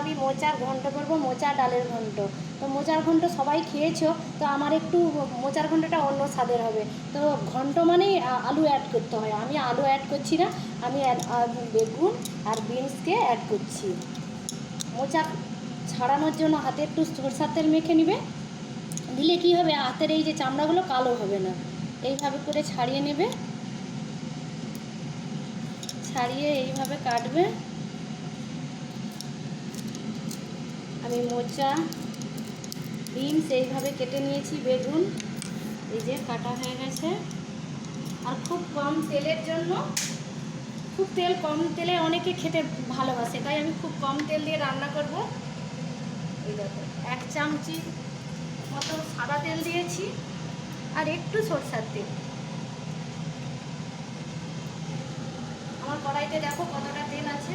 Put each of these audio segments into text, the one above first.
আমি মোচার ঘন্ট করব মোচা ডালের ঘন্ট। তো মোচার ঘন্ট সবাই খেয়েছো, তো আমার একটু মোচার ঘন্টটা অন্য স্বাদের হবে। তো ঘন্ট মানেই আলু অ্যাড করতে হয়। আমি আলু অ্যাড করছি না, আমি বেগুন আর বিনসকে অ্যাড করছি। মোচা ছাড়ানোর জন্য হাতে একটু সরষার তেল মেখে নিবে। দিলে কি হবে, হাতের এই যে চামড়াগুলো কালো হবে না। এইভাবে করে ছাড়িয়ে নেবে। ছাড়িয়ে এইভাবে কাটবে। আমি মোচা, বিনস, এইভাবে কেটে নিয়েছি, বেগুন, এই যে কাটা হয়ে গেছে। আর খুব কম তেলের জন্য, খুব তেল কম তেলে অনেকে খেতে ভালোবাসে, তাই আমি খুব কম তেল দিয়ে রান্না করব। এই দেখো, এক চামচি মতো সাদা তেল দিয়েছি, আর একটু সরষার তেল। আমার কড়াইতে দেখো কতটা তেল আছে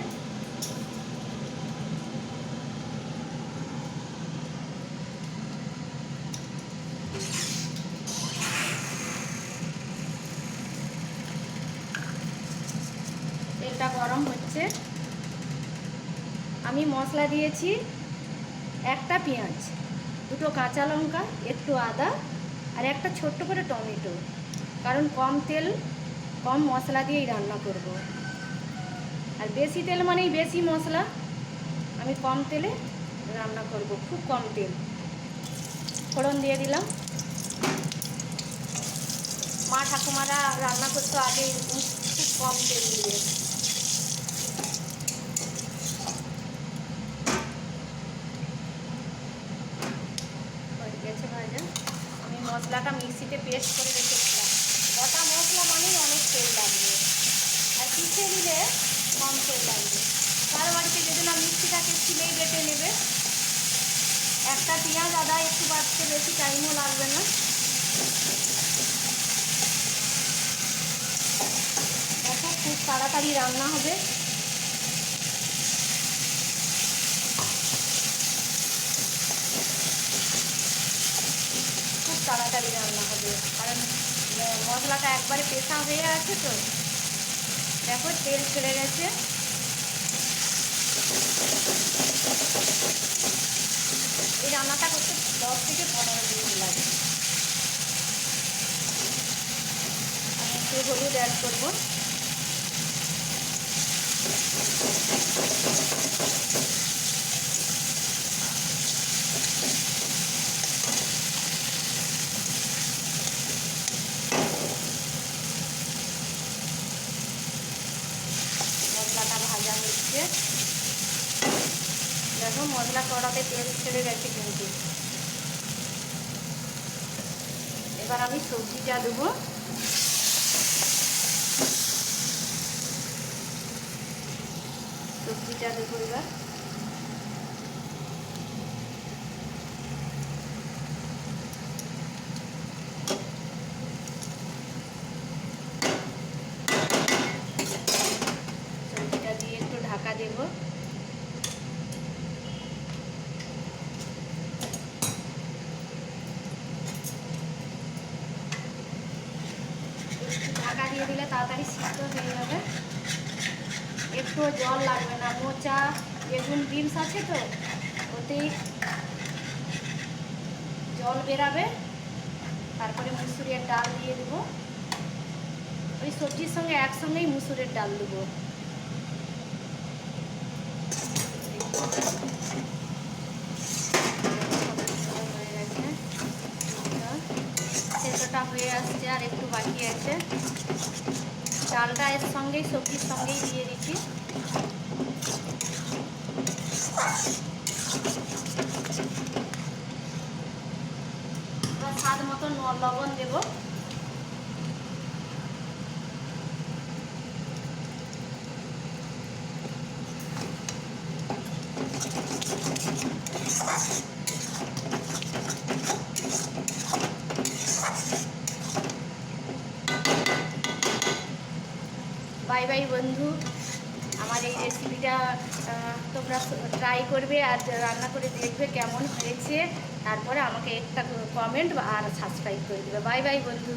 তেলটা গরম হচ্ছে। আমি মশলা দিয়েছি একটা পেঁয়াজ, দুটো কাঁচা লঙ্কা, একটু আদা আর একটা ছোট্ট করে টমেটো। কারণ কম তেল, কম মশলা দিয়েই রান্না করব। আর বেশি তেল মানেই বেশি মশলা। আমি কম তেলে রান্না করব, খুব কম তেল। ফোড়ন দিয়ে দিলাম। মা ঠাকুমারা রান্না করতো আগে খুব কম তেল দিয়ে হয়ে গেছে ভাজা আমি মশলাটা মিক্সিতে পেস্ট করে রেখেছিলাম। গোটা মশলা মানেই অনেক তেল লাগবে। আর পিছিয়ে দিলে কম তেল লাগবে। তার বাড়িতে যদি না মিক্সিটাকে সিলেই বেটে নেবে, একটা পেঁয়াজ, আদা, একটু বাড়তে বেশি টাইমও লাগবে না। খুব তাড়াতাড়ি রান্না হবে। তাড়াতাড়ি রান্না হবে। কারণ মশলাটা একবারে পেশা হয়ে আছে তো। দেখো, তেল ছেড়ে গেছে। এই রান্নাটা করতে দশ থেকে পনেরো মিনিট লাগে। আমি একটু হলুদ অ্যাড করব মশলাটা ভাজা হচ্ছে। দেখো মশলা কড়াতে তেল ছেড়ে গেছে কিন্তু। এবার আমি সবজিটা দেবো। সবজিটা দেবো এবার সবজিটা দিয়ে একটু ঢাকা দেবো একটু ঢাকা দিয়ে দিলে তাড়াতাড়ি সিদ্ধ হয়ে যাবে। একটু জল লাগবে না। মোচা, বেগুন, বিনস আছে তো? ওতেই জল বেরাবে। তারপরে মুসুরের ডাল দিয়ে দেবো। ওই সবজির সঙ্গে একসঙ্গেই মুসুরের ডাল দেবো হয়ে গেছে সেদ্ধটা হয়ে আসছে আর একটু বাকি আছে। চালটা এর সঙ্গেই, সবজির সঙ্গেই দিয়ে দিচ্ছি। স্বাদ মতো লবণ দেবো। বাই বাই বন্ধু। আমার এই রেসিপিটা তোমরা ট্রাই করবে আর রান্না করে দেখবে কেমন হয়েছে। তারপরে আমাকে একটা কমেন্ট আর সাবস্ক্রাইব করে দেবে। বাই বাই বন্ধু।